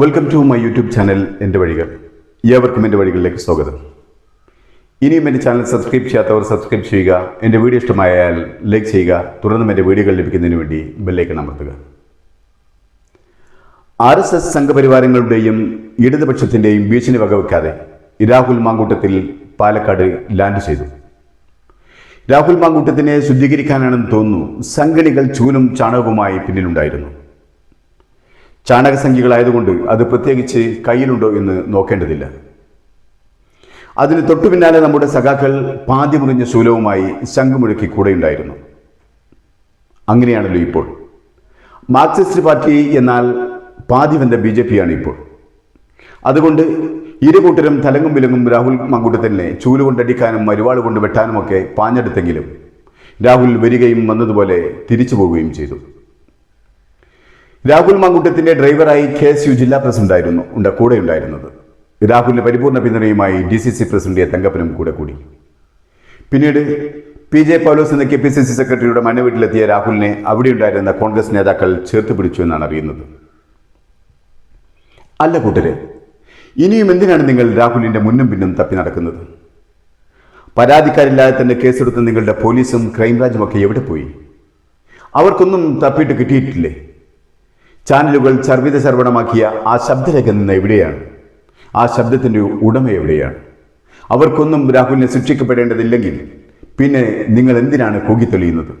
Welcome to my YouTube channel എന്റെ വഴികൾ. ഏവർക്കും എന്റെ വഴികളിലേക്ക് സ്വാഗതം. ഇനിയും എന്റെ ചാനൽ സബ്സ്ക്രൈബ് ചെയ്യാത്തവർ സബ്സ്ക്രൈബ് ചെയ്യുക. എന്റെ വീഡിയോ ഇഷ്ടമായാൽ ലൈക്ക് ചെയ്യുക. തുടർന്നും എന്റെ വീഡിയോകൾ ലഭിക്കുന്നതിന് വേണ്ടി ബെല്ലേക്ക് അമർത്തുക. ആർ എസ് എസ് സംഘപരിവാരങ്ങളുടെയും ഇടതുപക്ഷത്തിന്റെയും ഭീഷണി വകവെക്കാതെ രാഹുൽ മാങ്കൂട്ടത്തിൽ പാലക്കാട് ലാൻഡ് ചെയ്തു. രാഹുൽ മാങ്കൂട്ടത്തിനെ ശുദ്ധീകരിക്കാനാണെന്ന് തോന്നുന്നു. സംഘടികൾ ചൂലും ചാണകവുമായി പിന്നിലുണ്ടായിരുന്നു. ചാണകസംഖ്യകളായതുകൊണ്ട് അത് പ്രത്യേകിച്ച് കയ്യിലുണ്ടോ എന്ന് നോക്കേണ്ടതില്ല. അതിന് തൊട്ടു പിന്നാലെ നമ്മുടെ സഖാക്കൾ പാതി മുറിഞ്ഞ ശൂലവുമായി ശംഖുമുഴക്കി കൂടെയുണ്ടായിരുന്നു. അങ്ങനെയാണല്ലോ ഇപ്പോൾ. മാർക്സിസ്റ്റ് പാർട്ടി എന്നാൽ പാതി വന്ന ബി ജെ പിയാണ് ഇപ്പോൾ. അതുകൊണ്ട് ഇരു കൂട്ടരും തലങ്ങും വിലങ്ങും രാഹുൽ മങ്കൂട്ടത്തിനെ ചൂലുകൊണ്ടടിക്കാനും മരുവാൾ കൊണ്ട് വെട്ടാനുമൊക്കെ പാഞ്ഞെടുത്തെങ്കിലും രാഹുൽ വരികയും വന്നതുപോലെ തിരിച്ചു പോവുകയും ചെയ്തു. രാഹുൽ മങ്കുട്ടത്തിന്റെ ഡ്രൈവറായി കെ എസ് യു ജില്ലാ പ്രസിഡന്റായിരുന്നു ഉണ്ട് കൂടെ ഉണ്ടായിരുന്നത് രാഹുലിന്റെ പരിപൂർണ പിന്തുണയുമായി D C C president A തങ്കപ്പനും കൂടെ കൂടി. പിന്നീട് പി ജെ പൗലോസ് എന്ന കെ പി സി സി സെക്രട്ടറിയുടെ മന വീട്ടിലെത്തിയ രാഹുലിനെ അവിടെ ഉണ്ടായിരുന്ന കോൺഗ്രസ് നേതാക്കൾ ചേർത്ത് പിടിച്ചു എന്നാണ് അറിയുന്നത്. അല്ല കൂട്ടരെ ഇനിയും എന്തിനാണ് നിങ്ങൾ രാഹുലിന്റെ മുന്നും പിന്നും തപ്പി നടക്കുന്നത്? പരാതിക്കാരില്ലാതെ തന്നെ കേസെടുത്ത നിങ്ങളുടെ പോലീസും ക്രൈംബ്രാഞ്ചും ഒക്കെ എവിടെ പോയി? അവർക്കൊന്നും തപ്പിയിട്ട് കിട്ടിയിട്ടില്ലേ? ചാനലുകൾ ചർവിത ചർവണമാക്കിയ ആ ശബ്ദരേഖ നിന്ന് എവിടെയാണ്? ആ ശബ്ദത്തിന്റെ ഉടമ എവിടെയാണ്? അവർക്കൊന്നും രാഹുലിനെ ശിക്ഷിക്കപ്പെടേണ്ടതില്ലെങ്കിൽ പിന്നെ നിങ്ങൾ എന്തിനാണ് കൂകിത്തെളിയുന്നത്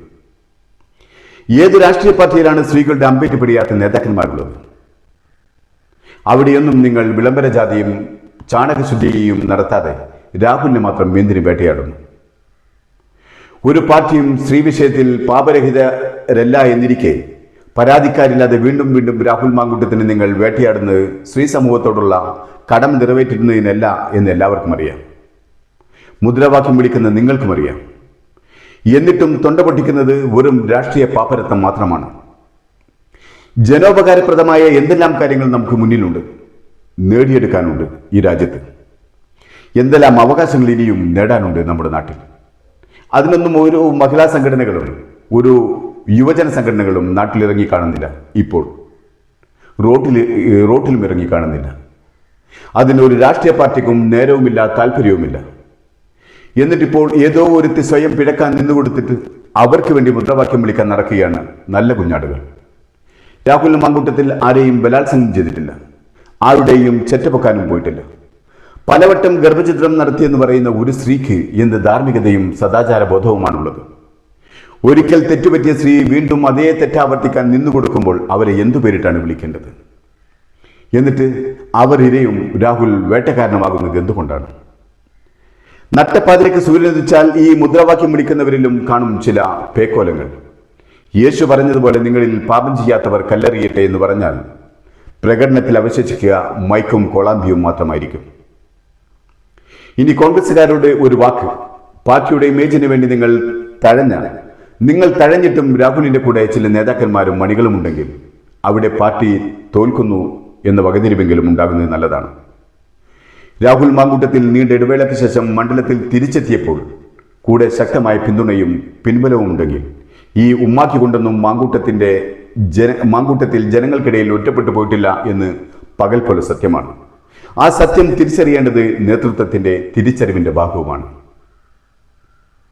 ഏത് രാഷ്ട്രീയ പാർട്ടിയിലാണ് സ്ത്രീകളുടെ അമ്പേറ്റ് പിടിയാത്ത നേതാക്കന്മാരുള്ളത്? അവിടെയൊന്നും നിങ്ങൾ വിളംബര ജാതിയും ചാണകശുദ്ധിയും നടത്താതെ രാഹുലിനെ മാത്രം എന്തിനു വേട്ടയാടുന്നു? ഒരു പാർട്ടിയും സ്ത്രീ വിഷയത്തിൽ പാപരഹിതരല്ല എന്നിരിക്കെ പരാതിക്കാരില്ലാതെ വീണ്ടും വീണ്ടും രാഹുൽ മാങ്കുട്ടത്തിന് നിങ്ങൾ വേട്ടയാടുന്നത് സ്ത്രീ സമൂഹത്തോടുള്ള കടം നിറവേറ്റുന്നതിനല്ല എന്ന് എല്ലാവർക്കും അറിയാം. മുദ്രാവാക്യം വിളിക്കുന്ന നിങ്ങൾക്കും അറിയാം. എന്നിട്ടും തൊണ്ട പൊട്ടിക്കുന്നത് വെറും രാഷ്ട്രീയ പാപ്പരത്വം മാത്രമാണ്. ജനോപകാരപ്രദമായ എന്തെല്ലാം കാര്യങ്ങൾ നമുക്ക് മുന്നിലുണ്ട് നേടിയെടുക്കാനുണ്ട് ഈ രാജ്യത്ത്? എന്തെല്ലാം അവകാശങ്ങൾ ഇനിയും നേടാനുണ്ട് നമ്മുടെ നാട്ടിൽ? അതിനൊന്നും ഒരു മഹിളാ സംഘടനകളും ഒരു യുവജന സംഘടനകളും നാട്ടിലിറങ്ങി കാണുന്നില്ല ഇപ്പോൾ. റോട്ടിൽ റോട്ടിലും ഇറങ്ങി കാണുന്നില്ല. അതിനൊരു രാഷ്ട്രീയ പാർട്ടിക്കും നേരവുമില്ല താല്പര്യവുമില്ല എന്നിട്ടിപ്പോൾ ഏതോ ഒരുത്തി സ്വയം പിഴക്കാൻ നിന്നുകൊടുത്തിട്ട് അവർക്ക് വേണ്ടി മുദ്രാവാക്യം വിളിക്കാൻ നടക്കുകയാണ് നല്ല കുഞ്ഞാടുകൾ. രാഹുൽ മങ്കൂട്ടത്തിൽ ആരെയും ബലാത്സംഗം ചെയ്തിട്ടില്ല. ആരുടെയും ചെറ്റപ്പൊക്കാനും പോയിട്ടില്ല. പലവട്ടം ഗർഭചിത്രം നടത്തിയെന്ന് പറയുന്ന ഒരു സ്ത്രീക്ക് എന്ത് ധാർമ്മികതയും സദാചാര ബോധവുമാണുള്ളത് ഒരിക്കൽ തെറ്റുപറ്റിയ സ്ത്രീ വീണ്ടും അതേ തെറ്റാവർത്തിക്കാൻ നിന്നു കൊടുക്കുമ്പോൾ അവരെ എന്തു പേരിട്ടാണ് വിളിക്കേണ്ടത്? എന്നിട്ട് അവർ ഇരയും രാഹുൽ വേട്ടക്കാരനമാകുന്നത് എന്തുകൊണ്ടാണ്? നട്ടപ്പാതിരയ്ക്ക് സൂര്യനുദിച്ചാൽ ഈ മുദ്രാവാക്യം വിളിക്കുന്നവരിലും കാണും ചില പേക്കോലങ്ങൾ. യേശു പറഞ്ഞതുപോലെ നിങ്ങളിൽ പാപം ചെയ്യാത്തവർ കല്ലെറിയട്ടെ എന്ന് പറഞ്ഞാൽ പ്രകടനത്തിൽ അവശേഷിക്കുക മൈക്കും കോളാമ്പിയും മാത്രമായിരിക്കും. ഇനി കോൺഗ്രസുകാരോട് ഒരു വാക്ക് പാർട്ടിയുടെ ഇമേജിന് വേണ്ടി നിങ്ങൾ തഴഞ്ഞ നിങ്ങൾ തഴഞ്ഞിട്ടും രാഹുലിന്റെ കൂടെ ചില നേതാക്കന്മാരും മണികളും ഉണ്ടെങ്കിൽ അവിടെ പാർട്ടി തോൽക്കുന്നു എന്ന് വകതിരിവെങ്കിലും ഉണ്ടാകുന്നത് നല്ലതാണ്. രാഹുൽ മാങ്കൂട്ടത്തിൽ നീണ്ട ഇടവേളയ്ക്ക് ശേഷം മണ്ഡലത്തിൽ തിരിച്ചെത്തിയപ്പോൾ കൂടെ ശക്തമായ പിന്തുണയും പിൻബലവും ഉണ്ടെങ്കിൽ ഈ ഉമ്മാക്കി കൊണ്ടൊന്നും മാങ്കൂട്ടത്തിന്റെ ജന മാങ്കൂട്ടത്തിൽ ജനങ്ങൾക്കിടയിൽ ഒറ്റപ്പെട്ടു പോയിട്ടില്ല എന്ന് പകൽ പോലെ സത്യമാണ്. ആ സത്യം തിരിച്ചറിയേണ്ടത് നേതൃത്വത്തിന്റെ തിരിച്ചറിവിന്റെ ഭാഗവുമാണ്.